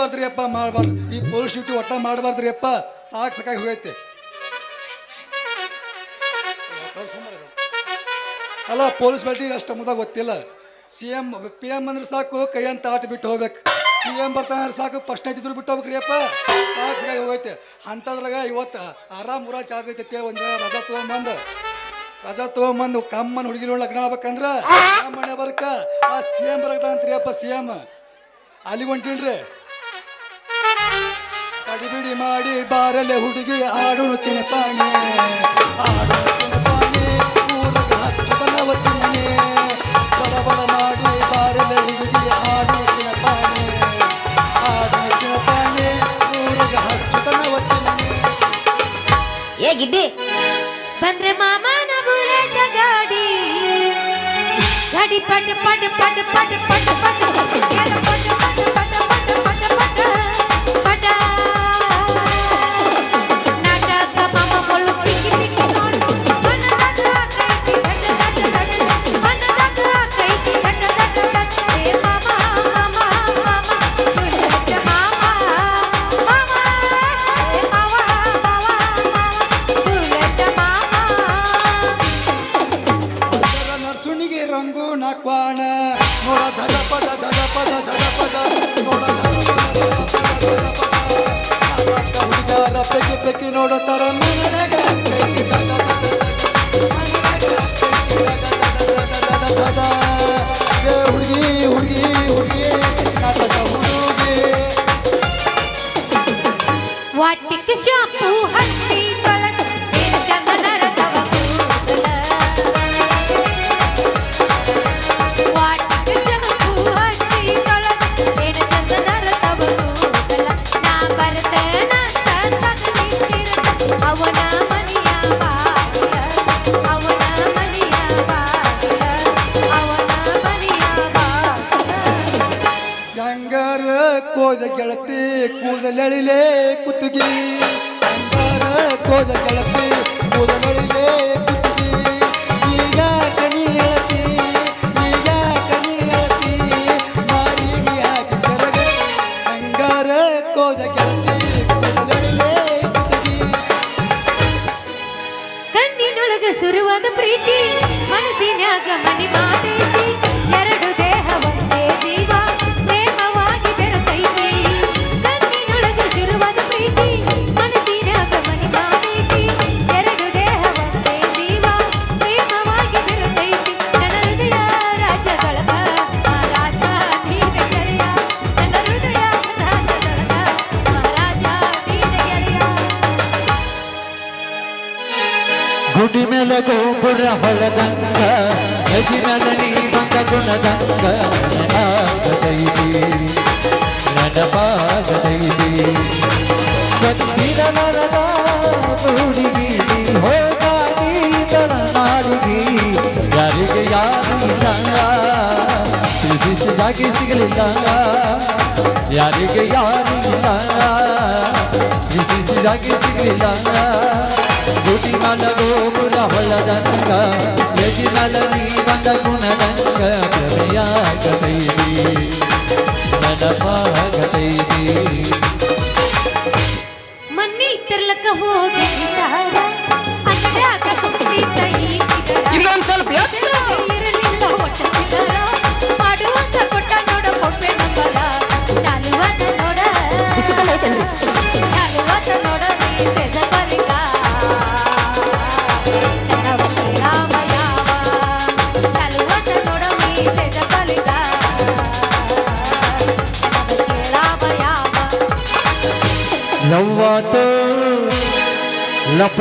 ಮಾಡಬಾರ್ದ್ರಿ ಅಪ್ಪ ಮಾಡಬಾರ್ದು ಈ ಪೊಲೀಸ್ ಡ್ಯೂಟಿ ಒಟ್ಟ ಮಾಡಬಾರ್ದ್ರಿ ಅಪ್ಪ ಸಾಕು ಸಾಕಾಗಿ ಹೋಗೈತೆ. ಅಲ್ಲ, ಪೊಲೀಸ್ ಬೆಲ್ಟಿ ಅಷ್ಟು ಮುದಾಗ ಗೊತ್ತಿಲ್ಲ. ಸಿ ಎಂ, ಪಿ ಎಂ ಅಂದ್ರೆ ಸಾಕು, ಕೈ ಅಂತ ಆಟ ಬಿಟ್ಟು ಹೋಗ್ಬೇಕು. ಸಿ ಎಂ ಬರ್ತಾನೆ ಸಾಕು ಫಸ್ಟ್ ನೈಟ್ ಇದ್ರು ಬಿಟ್ಟು ಹೋಗ್ಬೇಕ್ರಿ ಅಪ್ಪ ಸಾಕು ಸಾಕಾಗಿ ಹೋಗೈತೆ. ಅಂಥದ್ರಾಗ ಇವತ್ತು ಆರಾಮ್ ಊರ ಚಾರ್ಜ್ ಐತೆ ಒಂದು ರಜಾ ತೊಗೊಂಬಂದು. ರಜಾ ತೊಗೊಂಬಂದು ಕಮ್ಮನ್ ಹುಡುಗಿ ಲಗ್ನ ಆಗ್ಬೇಕಂದ್ರೆ ಮನೆ ಬರ್ಕ, ಆ ಸಿ ಎಂ ಬರಕ್ತಾನಂತ್ರಿ ಅಪ್ಪ ಸಿ ಎಂ. ಅಲ್ಲಿಗೆ ಹೊಂಟೀನ್ರಿ. ಕಡಿಬಿಡಿ ಮಾಡಿ ಬಾರಲೆ ಹುಡುಗಿ ಆಡೋಣ ಚಿನಪಾಣೆ ಆಡುನು ಚಿನಪಾಣೆ ಊರಿಗೆ ಹಚ್ಚುತನ ವಚ್ಚಿಮನೆ ಬಡ ಬಡ ಮಾಡಿ ಬಾರಲೆ ಹುಡುಗಿ ಆಡೋಣ ಚಿನಪಾಣೆ ಆಡೋಣ ಚಿನಪಾಣೆ ಊರಿಗೆ ಹಚ್ಚುತನ ವಚ್ಚಿಮನೆ ಏ ಗಿಡ್ಡಿ ಬಂದ್ರೆ ಮಾಮನ ಬುಲೆಟ್ ಗಾಡಿ ಗಾಡಿ ಪಟ್ ಪಟ್ ಪಟ್ ಪಟ್ ಪಟ ಪಟ ಪಟ ಪಟ ಪಟ್ ಪಟ್ ಪಟ್ ಕೋದ ಗೆಳತಿ ಕೂದಲೆಳಿಲೆ ಕುತ್ತುಗಿ. ಅಂಬಾರ ಕೋದ ಗೆಳತಿ ಕೂದಲೆಳಿಲೆ ಕುತ್ತುಗಿ. ಈಗ ಕಣಿ ಹೇಳತಿ ಈಗ ಕಣಿ ಹೇಳತಿ ಮಾರಿಗೆ ಹಾಕಿ ಸರಗ. ಅಂಗಾರ ಕೋದ ಗೆಳತಿ ಕೂದಲೆಳಿಲೆ ಕುತ್ತುಗಿ. ಕಣ್ಣಿನೊಳಗ ಸುರುವಾದ ಪ್ರೀತಿ, ಮನಸ್ಸಿನ್ಯಾಗ ಮನಿ ಹುಡುಗಿ ಹೋಗಾಗಿ ತನ ನಾಡಿಗಿ ಯಾರಿಗೆ ಯಾರು ಇಲ್ಲ ತಿಳಿಸಿದಾಗಿ ಸಿಗಲಿಲ್ಲ ಯಾರಿಗೆ ಯಾರು ಇಲ್ಲ ಪ್ರೀತಿಸಿದಾಗೆ ಸಿಗಲಿಲ್ಲ ಗುಡಿ ಮಲ ಗೋಪುರ ಹೊಲದಂಗ ಯಜಿ ಮಲ ನೀ ಬಂದ ಗುಣದಂಗ ಪ್ರಭೆಯಾಗತೈದಿ ನನಪಾಗತೈದಿ ಮನ್ನಿ ಇತ್ತಿರ್ಲಕ್ಕ ಹೋಗಿ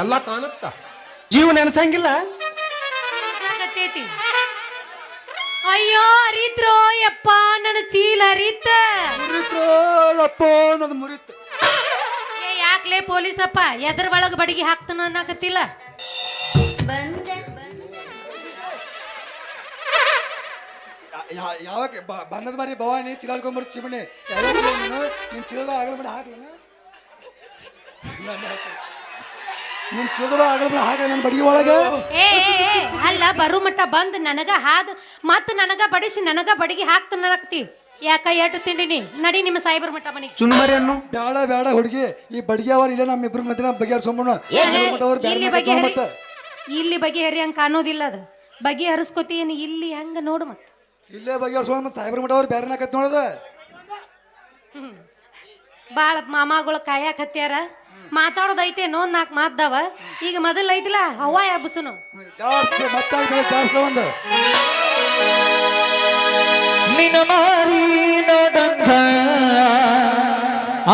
ಎಲ್ಲ ಕಾಣುತ್ತ? ಜೀವ ನೆನಸಂಗಿಲ್ಲ? ಅಯ್ಯೋ ಅರಿತ್ರೋ ಯಪ್ಪ ನನ್ನ ಚೀಲ ಅರಿತ. ಅಪ್ಪ ನನ್ ಮುರಿತ. ಏ ಯಾಕ್ಲೇ ಪೊಲೀಸಪ್ಪ ಎದ್ರ ಒಳಗ ಬಡಗಿ ಹಾಕ್ತಾನ ಅನ್ನಕತ್ತಿಲ್ಲ. ಯಾವಾಗ ಬಂದದ ಮಾರಿ ಭವಾನಿ ಚಿಲಾಲ್ಕೊಂಬರ್ ಚಿಮಣಿ. ಯಾವಾಗ ನೀನು ನಿನ್ ಚೀಲದ ಆಗಲ್ ಮಾಡಿ ಹಾಕ್ಲೇನ ನಿನ್ ನನ್ನ ಬಡಿಗೆ ಒಳಗೆ. ಏ ಏ, ಏ, ಅಲ್ಲ ಬರು ಮಟ್ಟ ಬಂದ್ ನನಗ ಹಾದ್ ಮತ್ ನನಗ ಬಡಿಸಿ ನನಗ ಬಡಗಿ ಅನ್ನಕತ್ತಿ ಯಾಕ ಏಟು ತಿಂಡಿನಿ ನಡಿ ನಿಮ್ಮ ಸಾಯಿಬರ್ ಮಟ್ಟ ಮನಿ ಚುನ್ಮರಿ ಅನ್ನು ಬೇಡ ಬೇಡ ಹುಡುಗಿ ಈ ಬಡಿಗೆ ಅವ್ರ ಇಲ್ಲ ನಮ್ಮ ಇಬ್ರು ಮಧ್ಯ ಬಗೆಹರಿಸೋಣ ಇಲ್ಲಿ ಬಗೆಹರಿ ಇಲ್ಲಿ ಬಗೆಹರಿ ಹಂಗ ಕಾಣೋದಿಲ್ಲ ಅದು. ಬಗೆಹರಿಸ್ಕೊತೀನಿ ಇಲ್ಲಿ ಹಂಗ ನೋಡು ಮತ್ ಇಲ್ಲೇ ಬಗೆಹರಿಸೋಣ ಮತ್ತೆ ಸಾಹೇಬ್ರ ಮಠ ಅವ್ರು ಬೇರೆ ನಾಕತ್ ನೋಡದ? ಬಾಳ ಮಾಮಾಗಳು ಕಾಯಕ್ ಹತ್ಯಾರ. ಮಾತಾಡೋದೈತೆ ನೋ ನಾಲ್ಕು ಮಾತಾವ ಈಗ ಮೊದಲ ಐತಿಲ್ಲ ಹವಾ ಹಬ್ಬಸುನು ಜಾಸ್ತಿ ಮತ್ತೆ ಜಾಸ್ತಿ ಒಂದು. ನಿನ ಮಾರಿ ನೋಡಂಗ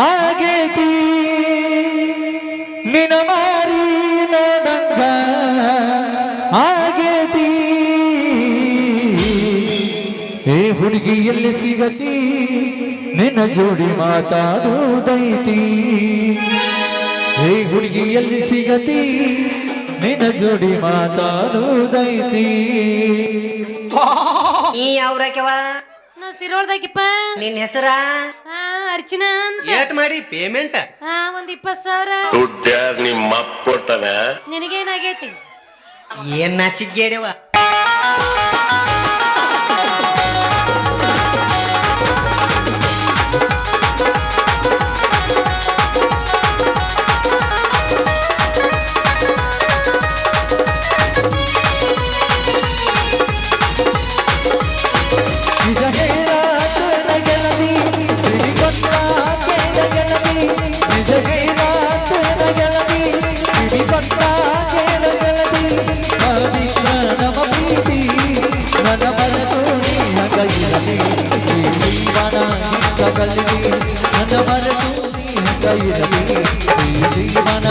ಆಗೇತಿ. ನಿನ ಮಾರಿ ನೋಡಂಗ ಆಗೇತಿ. ಏ ಹುಡುಗಿ ಎಲ್ಲಿ ಸಿಗತಿ ನಿನ್ನ ಜೋಡಿ ಮಾತಾಡೋದೈತಿ ಏ ಹುಡುಗಿ ಎಲ್ಲಿ ಸಿಗತಿ ನಿನ್ನ ಜೋಡಿ ಮಾತಾಡುವುದೈತಿ. ಈ ಯಾವ್ರಾಕ್ಯವ ನಾ ಸಿರೋಳ್ದಾಗಿಪ್ಪ ನಿನ್ ಹೆಸರ? ಅರ್ಚನಾ ಅಂತ. ಏಟ್ ಮಾಡಿ ಪೇಮೆಂಟ್ ಹಾ ಒಂದ್ ಇಪ್ಪತ್ ಸಾವಿರ. ದುಡ್ಡ್ಯಾರ್ ನಿಮ್ಮ ಅಪ್ಪ ಕೊಟ್ಟನ? ನಿನಗೇನಾಗೈತಿ? ಏನ್ ನಾಚಿಗೇಡ್ಯವ ನೀ ಹಂಗೈರಲಿ ಈ ಜೀವನ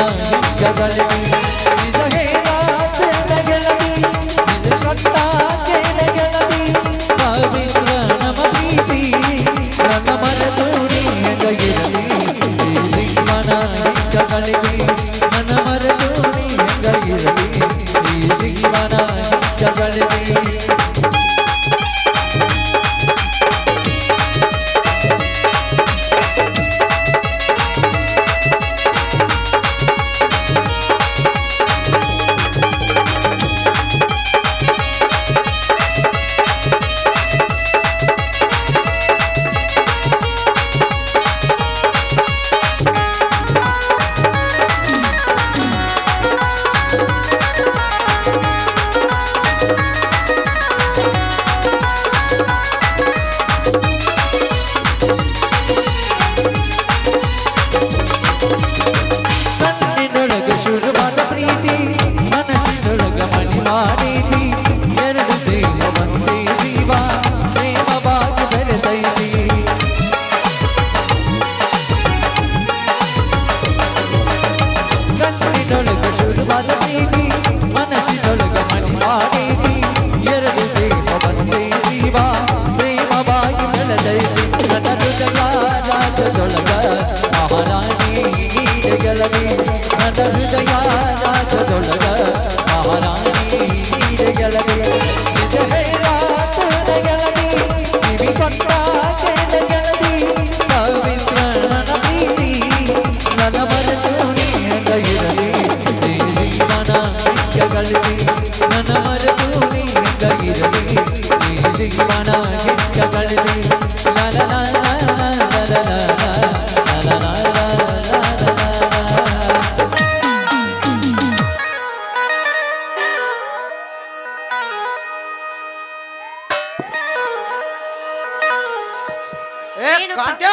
ಏನಪ್ಪ?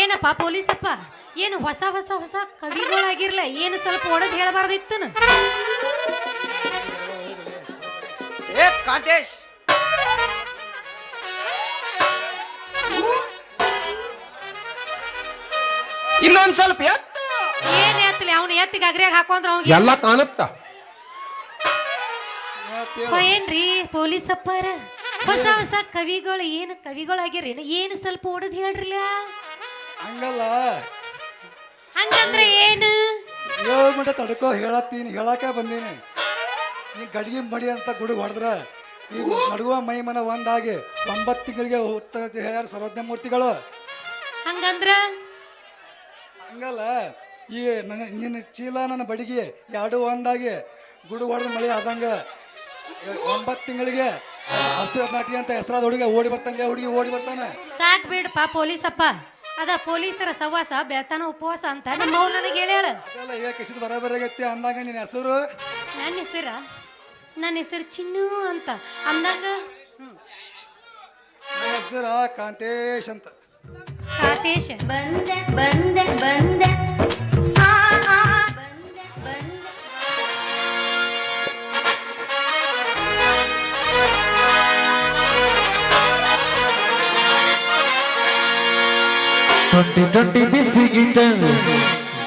ಏನಪ್ಪ ಪೊಲೀಸಪ್ಪ? ಏನು ಹೊಸ ಹೊಸ ಹೊಸ ಕವಿಗಳಾಗಿರ್ಲ? ಏನು ಸ್ವಲ್ಪ ಒಡೆದು ಹೇಳಬಾರ್ದಿತ್ತು ಏ ಕಾಂತೇಶ್! ಇನ್ನೊಂದ್ ಸ್ವಲ್ಪ ಎತ್ತು! ಏನ್ ಎತ್ತಲಿ? ಅವ್ನ ಎತ್ತಿಗೆ ಅಗ್ರಿಯಾಗ ಹಾಕೊಂಡ್ರ ಅವ್ನಿಗೆ ಎಲ್ಲ ಕಾಣುತ್ತ. ಏನ್ರಿ ಪೊಲೀಸಪ್ಪರ? ಹೊಸ ಹೊಸ ಕವಿಗಳು ಏನು ಕವಿಗಳಾಗ್ಯಾರ ಏನು ಸ್ವಲ್ಪ ಓಡದ್ ಹೇಳ್ರಲ್ಲ? ಹಂಗಲ್ಲ. ಹಂಗಂದ್ರೆ ಏನು? ಏಳು ಮಿಟ ತಡ್ಕೋ ಹೇಳತ್ತೀನಿ ಹೇಳಾಕ ಬಂದೀನಿ. ನೀ ಗಡಿಗೆ ಮಡಿ ಅಂತ ಗುಡು ಹೊಡೆದ್ರ ಈ ನಡುವ ಮೈ ಮನ ಒಂದಾಗಿ ಒಂಬತ್ತು ತಿಂಗಳಿಗೆ ಉತ್ತರ ಹೇಳ್ಯಾರ ಸರ್ವಜ್ಞ ಮೂರ್ತಿಗಳು. ಹಂಗಂದ್ರ? ಹಂಗಲ್ಲ. ಈ ನನ್ನ ನಿನ್ನ ಚೀಲ ನನ್ನ ಬಡಿಗೆ ಎರಡು ಒಂದಾಗಿ ಗುಡು ಹೊಡೆದ ಮಳೆ ಆದಂಗ ಒಂಬತ್ತು ತಿಂಗಳಿಗೆ ಹಸಿರು ನಾಟಿ ಅಂತ ಹೆಸರಾದ ಹುಡುಗ ಓಡಿ ಬರ್ತಾನೆ ಹುಡುಗಿ ಓಡಿ ಬರ್ತಾನೆ. ಸಾಕ್ ಬಿಡಪ್ಪ ಪೊಲೀಸಪ್ಪ. ಅದ ಪೊಲೀಸರ ಸವಾಸ ಬೆಳತಾನ ಉಪವಾಸ ಅಂತ ನಮ್ಮ ನನಗೆ ಹೇಳ್ಯಾಳ. ಅದೆಲ್ಲ ಏ ಕಿಸಿದ ಬರಬರಾಗೈತಿ ಅಂದಾಗ ನಿನ್ನ ಹೆಸರು? ನನ್ನ ಹೆಸರ? ನನ್ನ ಹೆಸರು ಚಿನ್ನು ಅಂತ. ಅಂದಾಗ? ನನ್ನ ಹೆಸರು ಕಾಂತೇಶ್ ಅಂತ. ಕಾತೇಶ. ಬಂದೆ ಬಂದೆ ಬಂದೆ. ಟ್ವೆಂಟಿ ಟ್ವೆಂಟಿ ಬಿಸಿಗಿಟ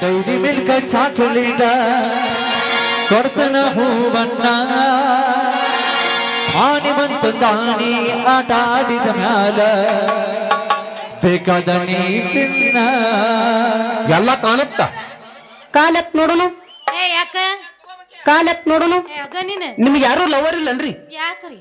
ಡೈರಿ ಮಿಲ್ಕ ಚಾಕೊಲೇಟ ಕೊಡ್ತನ ಹೂವಣ್ಣ ಆನಿ ಬಂತು ದಾಣಿ ಆಟ ಆಡಿದ ಮ್ಯಾಲ. ಬೇಕಾದ ನೀ ತಿನ್ನ. ಎಲ್ಲ ಕಾಣುತ್ತ? ಕಾಲತ್ ನೋಡುನು? ಏ ಯಾಕ? ಕಾಲತ್ ನೋಡುನು? ಏ ಅಗ ನೀನು? ನಿಮ್ಗೆ ಯಾರು ಲವರ್ ಇಲ್ಲನ್ರಿ? ಯಾಕ್ರಿ?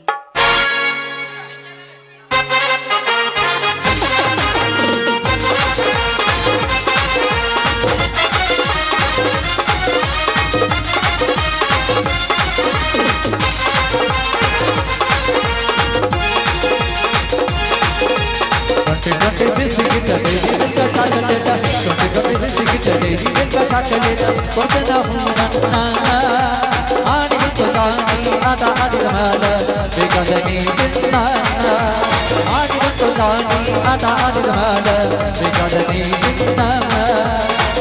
ஆடி கொண்டு தானி அதாடி மாத விகடனே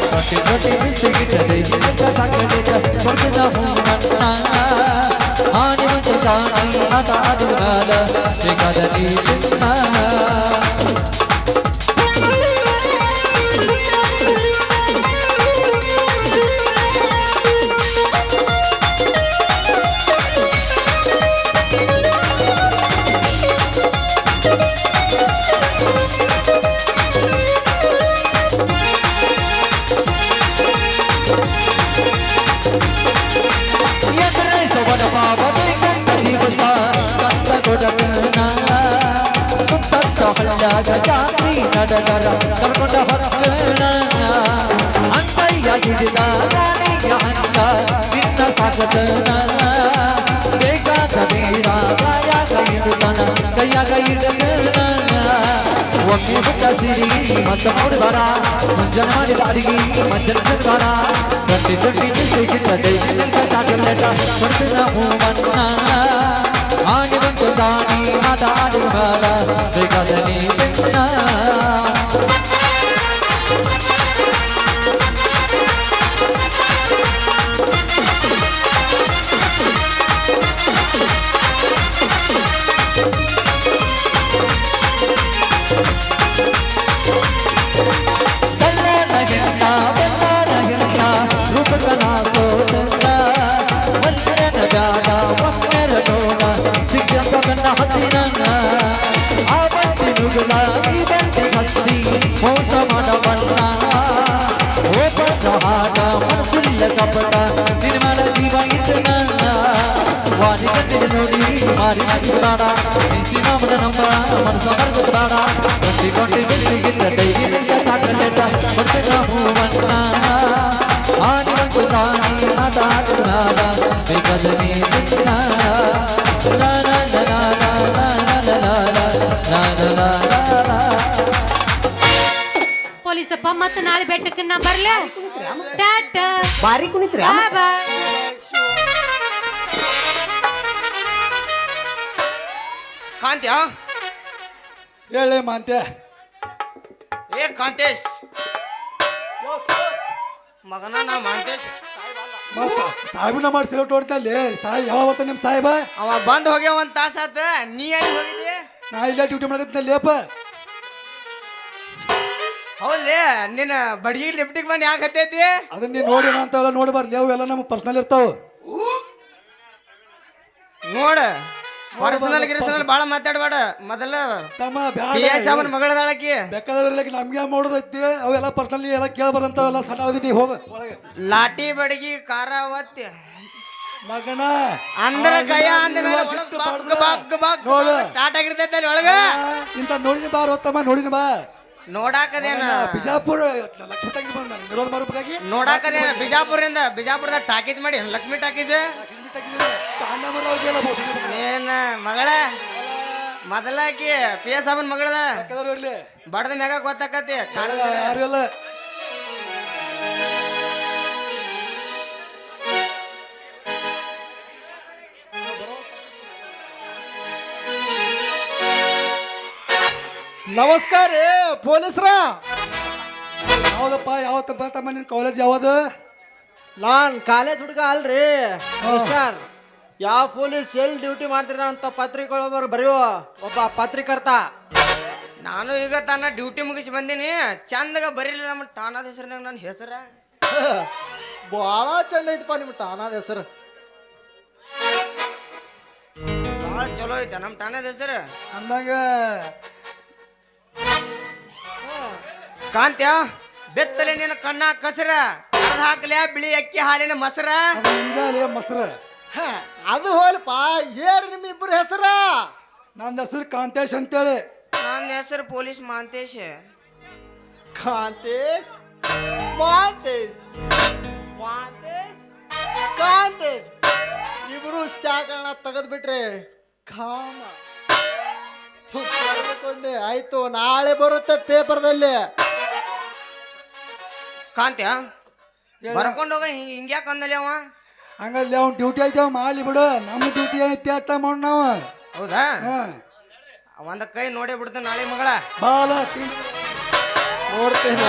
छोटे छोटे ज़िंदगी चले कथा कलेजा छोड़ना हूँ मन्ना आने मुझे जानी आता दुगाला निकालनी जिन्ना कर कर्मठ अंतया जिदानी अंत नित्य सागतना देखा कबीरा गाया गई दुकान गया गई वकील कसीरी मत मुरबरा मंजन मारी दारगी मंजन जतारा प्रतिदिन से जित दे कथा करलेटा सर्वदा हूँ मन्ना ದಾನಿ ಮಾತಾಡುವ ಜಗದಲ್ಲಿ ಬೆನ್ನ. ಬಿಡಿಸುತ್ತಾಡಾ ಬಿಸಿ ನಮ್ದ ನಮ್ಮ ಮನಸ್ಸ ಮರ್ಗುತ್ತಾಡಾ ಕಟ್ಟಿಕೊಂಡು ಬಿಸಿಗಿಲ್ಲ ಡೈರಿಯಲ್ಲಿ ಸಾಕಲೆಲ್ಲ ಹೊಟ್ಟೆಗ ಹೂವನ್ನ ಆಡಿಕೊಂಡು ತಾನಿ ಆಟಾಡುತ್ತಾಡ ಬೇಕದನೇ ಪೊಲೀಸಪ್ಪ ಮತ್ತೆ ನಾಳೆ ಬೆಟ್ಟಕ್ಕೆ ನಾ ಬರ್ಲೇ ಟಾಟಾ ಬಾರಿ ಕುಣಿತ್ರ ಬಾಯ್ ಕಾಂತ್ಯ? ಹೇಳಿ ಮಾಂತ್ಯ. ಏ ಕಾಂತೇಶ್. ಮಗನ ನಾ ಮಾಂತೇಶ್. ಸಾಹೇಬನ ಮಾಡಿ ಸೆಲೆಕ್ಟ್ ಹೊಡ್ತಲ್ಲಿ ಸಾಹೇಬ್ ಯಾವ ಬರ್ತಾನೆ ನಿಮ್ಮ ಸಾಹೇಬ? ಅವ ಬಂದ್ ಹೋಗ್ಯ ಒಂದ್ ತಾಸ ಆತ. ನೀ ಎಲ್ಲಿ ಹೋಗಿದ್ದಿ? ನಾ ಇಲ್ಲೇ ಡ್ಯೂಟಿ ಮಾಡಿದ್ನ ಲೇಪ. ಹೌದ್ರಿ ನಿನ್ನ ಬಡಿಗೆ ಲಿಫ್ಟಿಗೆ ಬಂದು ಯಾಕೆ ಹತ್ತೈತಿ? ಅದನ್ನ ನೀನು ನೋಡಿ ಅಂತಾವೆಲ್ಲ ನೋಡಬಾರ್ದು ಎಲ್ಲ ನಮ್ಮ ಪರ್ಸನಲ್ ಇರ್ತಾವ. ನೋಡ. ಪರ್ಸನಲ್ ಗಿರ್ಸನಲ್ ಬಾಳ ಮಾತಾಡಬೇಡ. ಮೊದಲ ತಮ್ಮ ಪಿ ಎಸ್ ಅವನ ಮಗಳದಾಳಕಿ ಬೇಕಾದ್ರೆ ನಮ್ಗೆ ಮಾಡೋದೈತಿ ಅವೆಲ್ಲ ಪರ್ಸನಲಿ ಎಲ್ಲ ಕೇಳ್ಬಾರ್ದಂತಾವೆಲ್ಲ ಸಣ್ಣ ಅವಧಿ ಹೋಗ ಒಳಗೆ. ಲಾಟಿ ಬಡಗಿ ಕಾರ ಒತ್ತಿ ಮಗನ ಅಂದ್ರ ಕೈ ಅಂದ ನೋಡು. ಸ್ಟಾರ್ಟ್ ಆಗಿರ್ತೈತೆ ಅಲ್ಲಿ ಒಳಗ. ಇಂತ ನೋಡಿನ ಬಾ ರೋತಮ್ಮ ನೋಡಿನ ಬಾ. ನೋಡಾಕದೇನ? ಬಿಜಾಪುರ ಲಕ್ಷ್ಮಿ ಟಾಕೀಸ್ ಮಾಡಿ ವಿರೋಧ ಮಾಡ್ಬೇಕಾಗಿ? ನೋಡಾಕದೇನ? ಬಿಜಾಪುರಿಂದ ಬಿಜಾಪುರದಾಗ ಟಾಕೀಸ್ ಮಾಡಿ ಲಕ್ಷ್ಮಿ ಟಾಕೀಸ್? ಏನ ಮಗಳ? ಮೊದಲಾಕಿ ಪಿ ಎಸ್ ಅಮ್ಮನ್ ಮಗಳದ? ಬಡದ ಮ್ಯಾಗ ಗೊತ್ತಾಕತಿ. ನಮಸ್ಕಾರ ಪೊಲೀಸ್ರ. ಯಾವ್ದಪ್ಪ ಯಾವ ತಮ್ಮ ಕಾಲೇಜ್ ಯಾವ್ದು ನಾನ್ ಕಾಲೇಜ್ ಹುಡುಗ ಅಲ್ರಿ ಸರ್ ಯಾವ ಪೊಲೀಸ್ ಎಲ್ಲಿ ಡ್ಯೂಟಿ ಮಾಡ್ತೀರ ಅಂತ ಪತ್ರಿಕೆ ಬರೆಯುವ ಒಬ್ಬ ಪತ್ರಿಕರ್ತ. ನಾನು ಈಗ ತನ್ನ ಡ್ಯೂಟಿ ಮುಗಿಸಿ ಬಂದೀನಿ ಚಂದಾಗ ಬರೀಲಿಲ್ಲ ನಮ್ಮ ಠಾಣದ ಹೆಸರಿನಾಗ ನನ್ನ ಹೆಸರ? ಬಹಳ ಚಂದ ಐತಪ್ಪ ನಿಮ್ಮ ಠಾಣದ ಹೆಸರು. ಭಾಳ ಚಲೋ ಐತೆ ನಮ್ಮ ಠಾಣದ ಹೆಸರು. ಅಂದಾಗ ಕಾಂತ್ಯ ಬೆತ್ತಲೆ ನಿನ್ನ ಕಣ್ಣ ಕಸರ. ಹಾಕ್ಲ್ಯಾ? ಬಿಳಿ ಅಕ್ಕಿ ಹಾಲಿನ ಮೊಸರ? ಅದು ಹಿಂಗಾಲಿ ಮೊಸರು. ಹ, ಅದು ಹೋಲ್ಪ. ಏರ್ ನಿಮ್ಮ ಇಬ್ಬರ ಹೆಸರ? ನನ್ನ ಹೆಸರು ಕಾಂತೇಶ್ ಅಂತೇಳಿ. ನನ್ನ ಹೆಸರು ಪೊಲೀಸ್ ಮಾಂತೇಶ್. ಕಾಂತೇಶ್? ಮಾಂತೇಶ್? ಮಾಂತೇಶ್? ಕಾಂತೇಶ್? ಇಬ್ರು ಸ್ಟ್ಯಾಕ್ಗಳನ್ನ ತೆಗೆದು ಬಿಟ್ರಿ ಕಾಮ. ಥು, ಕಳ್ಕೊಂಡೆ. ಆಯ್ತು ನಾಳೆ ಬರುತ್ತೆ ಪೇಪರ್ದಲ್ಲಿ. ಕಾಂತ್ಯ? ಬರ್ಕೊಂಡು ಹೋಗ ಹಿಂಗ್ಯಾಕ ಅಂದಲಿ ಅವ? ಹಂಗಲ್ಲಿ ಅವ್ನ ಡ್ಯೂಟಿ ಐತೆ ಅವ್ ಮಾಲಿ ಬಿಡು. ನಮ್ಮ ಡ್ಯೂಟಿ ಐತೆ ಅಟ್ಟ ಮಾಡ್ ನಾವು? ಹೌದಾ? ಹಾ. ಒಂದ ಕೈ ನೋಡೇ ಬಿಡ್ತೇನೆ ನಾಳೆ ಮಗಳ. ಬಾಲ ನೋಡ್ತೀನಿ